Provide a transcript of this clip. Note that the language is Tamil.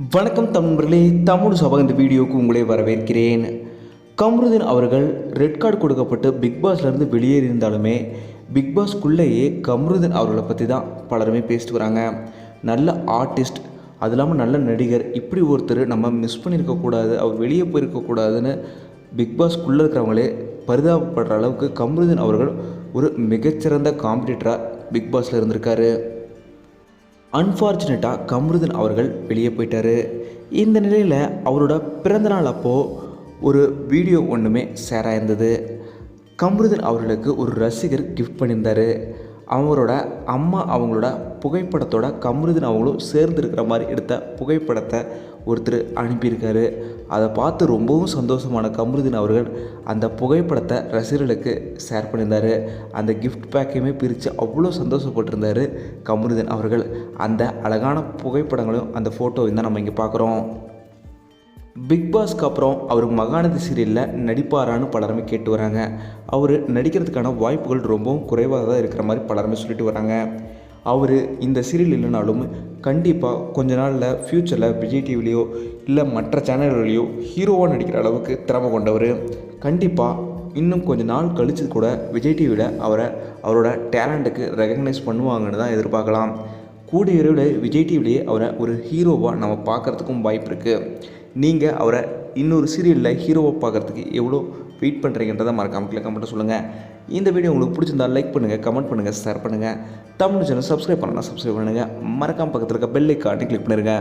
வணக்கம் தமிழர்களே தமிழ் சபா இந்த வீடியோவுக்கு உங்களை வரவேற்கிறேன். கம்ருதீன் அவர்கள் ரெட் கார்டு கொடுக்கப்பட்டு பிக் பாஸ்லேருந்து வெளியேறியிருந்தாலுமே பிக் பாஸ்க்குள்ளேயே கம்ருதீன் அவர்களை பற்றி தான் பலருமே பேசிட்டு வராங்க. நல்ல ஆர்டிஸ்ட் அது இல்லாமல் நல்ல நடிகர் இப்படி ஒருத்தர் நம்ம மிஸ் பண்ணியிருக்கக்கூடாது அவர் வெளியே போயிருக்கக்கூடாதுன்னு பிக் பாஸ்க்குள்ளே இருக்கிறவங்களே பரிதாபப்படுற அளவுக்கு கம்ருதீன் அவர்கள் ஒரு மிகச்சிறந்த காம்படிட்டராக பிக் பாஸில் இருந்திருக்காரு. அன்ஃபார்ச்சுனேட்டாக கமருதன் அவர்கள் வெளியே போயிட்டாரு. இந்த நிலையில் அவரோட பிறந்தநாள் அப்போது ஒரு வீடியோ ஒன்றுமே ஷேர் ஆயிருந்தது. கமருதன் அவர்களுக்கு ஒரு ரசிகர் கிஃப்ட் பண்ணியிருந்தார். அவரோட அம்மா அவங்களோட புகைப்படத்தோட கமருதன் அவங்களும் சேர்ந்து இருக்கிற மாதிரி எடுத்த புகைப்படத்தை ஒருத்தர் அனுப்பியிருக்காரு. அதை பார்த்து ரொம்பவும் சந்தோஷமான கம்ருதீன் அவர்கள் அந்த புகைப்படத்தை ரசிகர்களுக்கு ஷேர் பண்ணியிருந்தார். அந்த கிஃப்ட் பேக்கையுமே பிரித்து அவ்வளோ சந்தோஷப்பட்டிருந்தார் கம்ருதீன் அவர்கள். அந்த அழகான புகைப்படங்களையும் அந்த ஃபோட்டோவையும் தான் நம்ம இங்கே பார்க்குறோம். பிக் பாஸ்க்கு அப்புறம் அவர் மகாநதி சீரியலில் நடிப்பாரான்னு பலருமே கேட்டு வராங்க. அவர் நடிக்கிறதுக்கான வாய்ப்புகள் ரொம்பவும் குறைவாக தான் இருக்கிற மாதிரி பலருமே சொல்லிட்டு வராங்க. அவர் இந்த சீரியல் இல்லைனாலும் கண்டிப்பாக கொஞ்ச நாளில் ஃப்யூச்சரில் விஜய் டிவிலையோ இல்லை மற்ற சேனல்களையோ ஹீரோவாக நடிக்கிற அளவுக்கு திறமை கொண்டவர். கண்டிப்பாக இன்னும் கொஞ்ச நாள் கழித்து கூட விஜய் டிவியில் அவரை அவரோட டேலண்ட்டுக்கு ரெகக்னைஸ் பண்ணுவாங்கன்னு தான் எதிர்பார்க்கலாம். கூடிய விரைவில் விஜய் டிவிலேயே அவரை ஒரு ஹீரோவாக நம்ம பார்க்குறதுக்கும் வாய்ப்பு இருக்குது நீங்கள் அவரை இன்னொரு சீரியலில் ஹீரோவை பார்க்குறதுக்கு எவ்வளோ வெயிட் பண்ணுறீங்கன்றதை மறக்காமல் கிளிக் கமெண்ட்டை சொல்லுங்கள் இந்த வீடியோ உங்களுக்கு பிடிச்சிருந்தா லைக் பண்ணுங்கள் கமெண்ட் பண்ணுங்கள் ஷேர் பண்ணுங்கள் தமிழ் சேனல் சப்ஸ்கிரைப் பண்ணலாம் சப்ஸ்கிரைப் பண்ணுங்கள் மறக்காம பக்கத்தில் இருக்க பெல் ஐக்கானே கிளிக் பண்ணிருங்க.